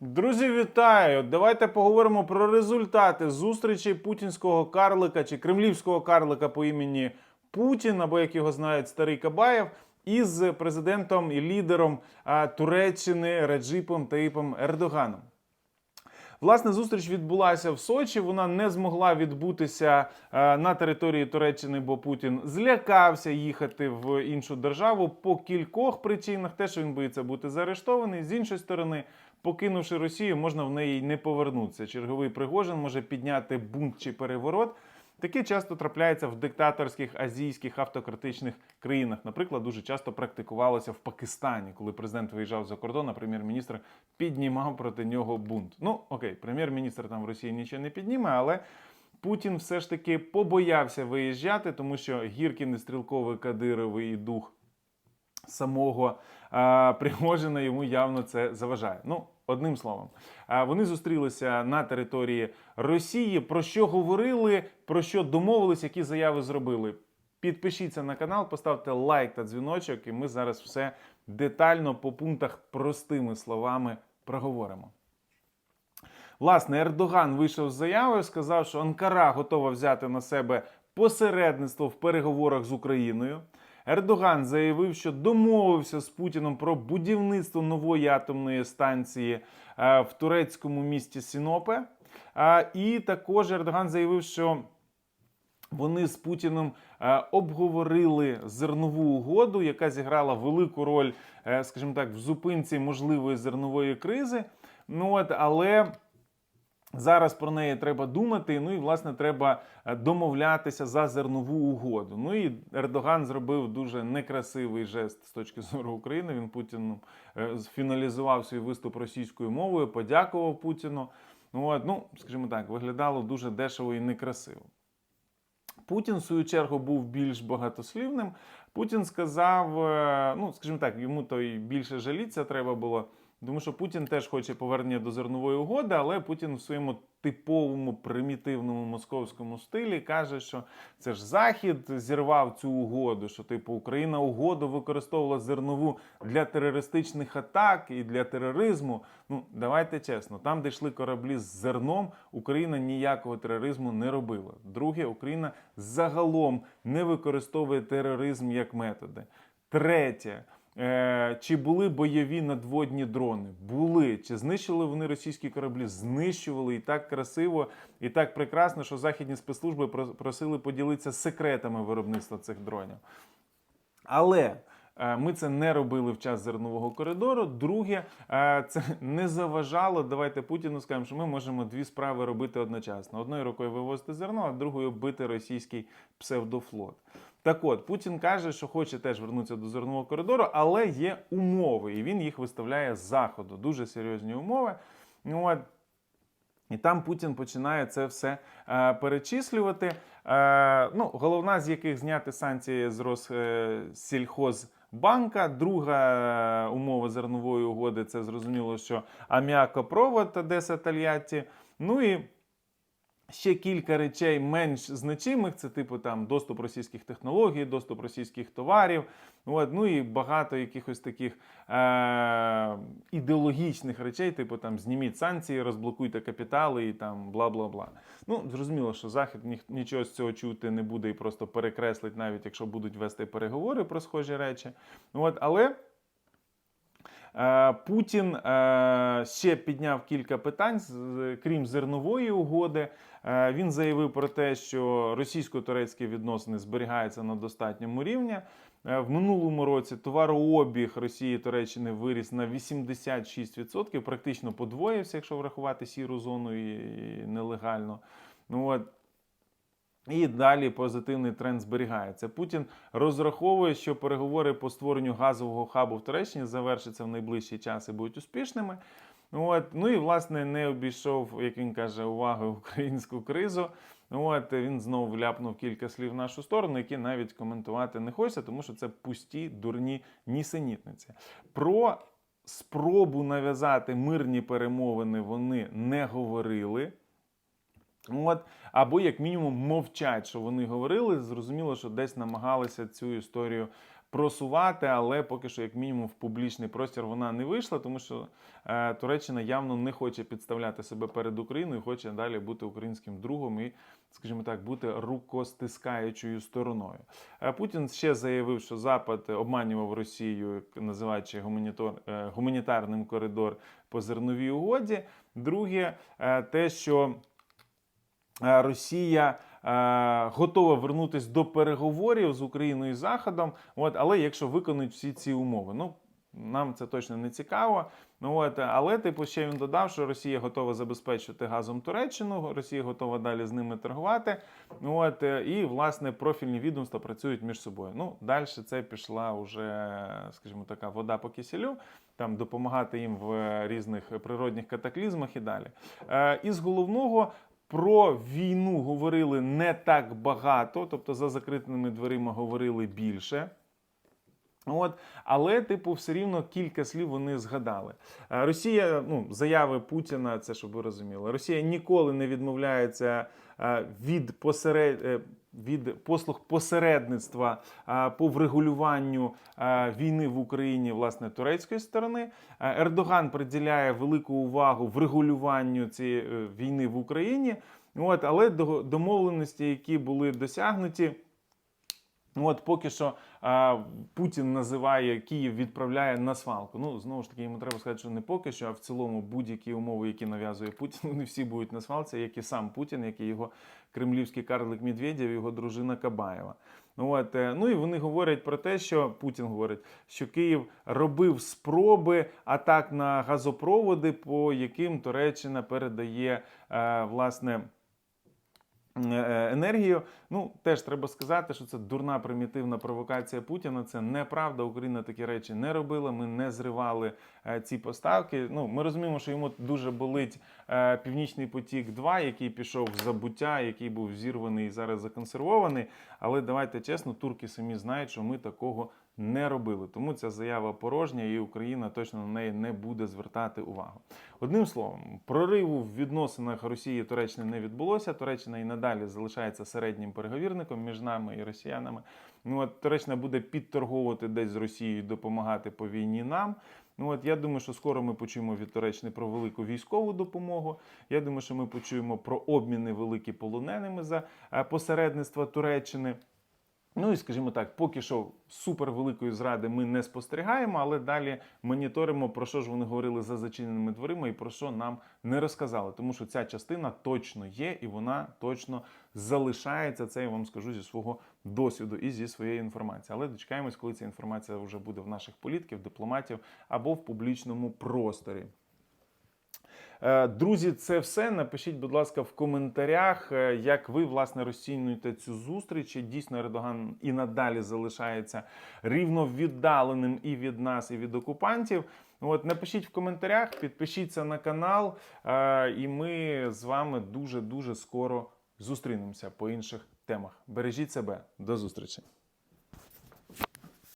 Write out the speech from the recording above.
Друзі, вітаю! Давайте поговоримо про результати зустрічі путінського карлика чи кремлівського карлика по імені Путін, або як його знають старий Кабаєв, із президентом і лідером Туреччини Реджипом Таїпом Ердоганом. Власне, зустріч відбулася в Сочі. Вона не змогла відбутися на території Туреччини, бо Путін злякався їхати в іншу державу по кількох причинах. Те, що він боїться бути заарештований. З іншої сторони, покинувши Росію, можна в неї не повернутися. Черговий Пригожин може підняти бунт чи переворот. Таке часто трапляється в диктаторських азійських автократичних країнах. Наприклад, дуже часто практикувалося в Пакистані, коли президент виїжджав за кордон, а прем'єр-міністр піднімав проти нього бунт. Ну окей, прем'єр-міністр там в Росії нічого не підніме, але Путін все ж таки побоявся виїжджати, тому що Гіркін, і Стрілковий, Кадировий і дух самого а, Пригожина йому явно це заважає. Ну, одним словом, а, вони зустрілися на території Росії. Про що говорили, про що домовились, які заяви зробили. Підпишіться на канал, поставте лайк та дзвіночок, і ми зараз все детально по пунктах простими словами проговоримо. Власне, Ердоган вийшов з заявою, сказав, що Анкара готова взяти на себе посередництво в переговорах з Україною. Ердоган заявив, що домовився з Путіном про будівництво нової атомної станції е, в турецькому місті Сінопе. І також Ердоган заявив, що вони з Путіним е, обговорили зернову угоду, яка зіграла велику роль, е, скажімо так, в зупинці можливої зернової кризи. Ну от, але Зараз про неї треба думати. Ну і власне треба е, домовлятися за зернову угоду. Ну і Ердоган зробив дуже некрасивий жест з точки зору України. Він Путіну е, фіналізував свій виступ російською мовою, подякував Путіну. Ну, от, ну скажімо так, виглядало дуже дешево і некрасиво. Путін, в свою чергу, був більш багатослівним. Путін сказав: е, ну, скажімо так, йому то й більше жаліться треба було. Тому що Путін теж хоче повернення до зернової угоди, але Путін в своєму типовому примітивному московському стилі каже, що це ж Захід зірвав цю угоду, що типу Україна угоду використовувала зернову для терористичних атак і для тероризму. Ну давайте чесно, там, де йшли кораблі з зерном, Україна ніякого тероризму не робила. Друге, Україна загалом не використовує тероризм як методи. Третє. Е, Чи були бойові надводні дрони? Були. Чи знищили вони російські кораблі? Знищували і так красиво, і так прекрасно, що західні спецслужби просили поділитися секретами виробництва цих дронів. Але е, ми це не робили в час зернового коридору. Друге, е, це не заважало. Давайте Путіну скажемо, що ми можемо дві справи робити одночасно: одною рукою вивозити зерно, а другою бити російський псевдофлот. Так от, Путін каже, що хоче теж вернутися до зернового коридору, але є умови, і він їх виставляє з заходу. Дуже серйозні умови. Ну, от, і там Путін починає це все е, перечислювати. Е, ну, головна з яких зняти санкції з Россільхозбанка. Друга е, умова зернової угоди це зрозуміло, що аміакопровод Одеса Тольятті. Ну і Ще кілька речей менш значимих, це типу там доступ російських технологій, доступ російських товарів. От, ну і багато якихось таких е- ідеологічних речей, типу там зніміть санкції, розблокуйте капітали і там бла бла бла. Ну, зрозуміло, що Захід ні, нічого з цього чути не буде і просто перекреслить, навіть якщо будуть вести переговори про схожі речі. От, але. Е, Путін е, ще підняв кілька питань, крім зернової угоди. Е, Він заявив про те, що російсько-турецькі відносини зберігаються на достатньому рівні. В минулому році товарообіг Росії і Туреччини виріс на 86%, практично подвоївся, якщо врахувати сіру зону і нелегально. Ну от і далі позитивний тренд зберігається. Путін розраховує, що переговори по створенню газового хабу в Туреччині завершаться в найближчий час і будуть успішними. От. Ну і власне не обійшов, як він каже, увагою українську кризу. От він знову вляпнув кілька слів в нашу сторону, які навіть коментувати не хочеться, тому що це пусті дурні нісенітниці. Про спробу нав'язати мирні перемовини вони не говорили. От, або як мінімум мовчать, що вони говорили. Зрозуміло, що десь намагалися цю історію просувати, але поки що, як мінімум, в публічний простір вона не вийшла, тому що е, Туреччина явно не хоче підставляти себе перед Україною, хоче далі бути українським другом і, скажімо так, бути рукостискаючою стороною. Е, Путін ще заявив, що Запад обманював Росію, називаючи гуманітор, е, гуманітарним коридор по зерновій угоді. Друге, е, те, що Росія е, готова вернутися до переговорів з Україною і Заходом, от, але якщо виконують всі ці умови. Ну, нам це точно не цікаво. Ну, от, але, типу, ще він додав, що Росія готова забезпечити газом Туреччину, Росія готова далі з ними торгувати. Ну, от, е, і, власне, профільні відомства працюють між собою. Ну, далі це пішла вже, скажімо, така вода по киселю, там допомагати їм в різних природних катаклізмах і далі. Е, із головного. Про війну говорили не так багато, тобто за закритими дверима говорили більше. От, але, типу, все рівно кілька слів вони згадали. Е, Росія, ну, заяви Путіна, це щоб ви розуміли, Росія ніколи не відмовляється е, від посеред. Від послуг посередництва по врегулюванню війни в Україні власне турецької сторони. Ердоган приділяє велику увагу врегулюванню цієї е, війни в Україні. От, але до- домовленості, які були досягнуті, Ну, От поки що а, Путін називає Київ, відправляє на свалку. Ну знову ж таки, йому треба сказати, що не поки що, а в цілому будь-які умови, які нав'язує Путін, вони всі будуть на свалці, як і сам Путін, як і його кремлівський карлик Медведєв, його дружина Кабаєва. Ну, От, е, ну і вони говорять про те, що Путін говорить, що Київ робив спроби атак на газопроводи, по яким Туреччина передає е, власне. Е, Енергію, ну теж треба сказати, що це дурна примітивна провокація Путіна. Це неправда. Україна такі речі не робила. Ми не зривали е, ці поставки. Ну ми розуміємо, що йому дуже болить е, Північний потік, 2 який пішов в забуття, який був зірваний і зараз законсервований. Але давайте чесно, турки самі знають, що ми такого не робили. Тому ця заява порожня, і Україна точно на неї не буде звертати увагу. Одним словом, прориву в відносинах Росії Туреччини не відбулося. Туреччина і надалі залишається середнім переговірником між нами і росіянами. Ну от Туреччина буде підторговувати десь з Росією, допомагати по війні нам. Ну от я думаю, що скоро ми почуємо від Туреччини про велику військову допомогу. Я думаю, що ми почуємо про обміни великі полоненими за е, посередництва Туреччини. Ну і скажімо так, поки що супервеликої зради ми не спостерігаємо, але далі моніторимо, про що ж вони говорили за зачиненими дверима і про що нам не розказали. Тому що ця частина точно є і вона точно залишається. Це я вам скажу зі свого досвіду і зі своєї інформації. Але дочекаємось, коли ця інформація вже буде в наших політків, дипломатів або в публічному просторі. Е, Друзі, це все. Напишіть, будь ласка, в коментарях, е, як ви власне розцінюєте цю зустріч. Дійсно, Ердоган і надалі залишається рівно віддаленим і від нас, і від окупантів. От напишіть в коментарях, підпишіться на канал, е, і ми з вами дуже дуже скоро зустрінемося по інших темах. Бережіть себе, до зустрічі.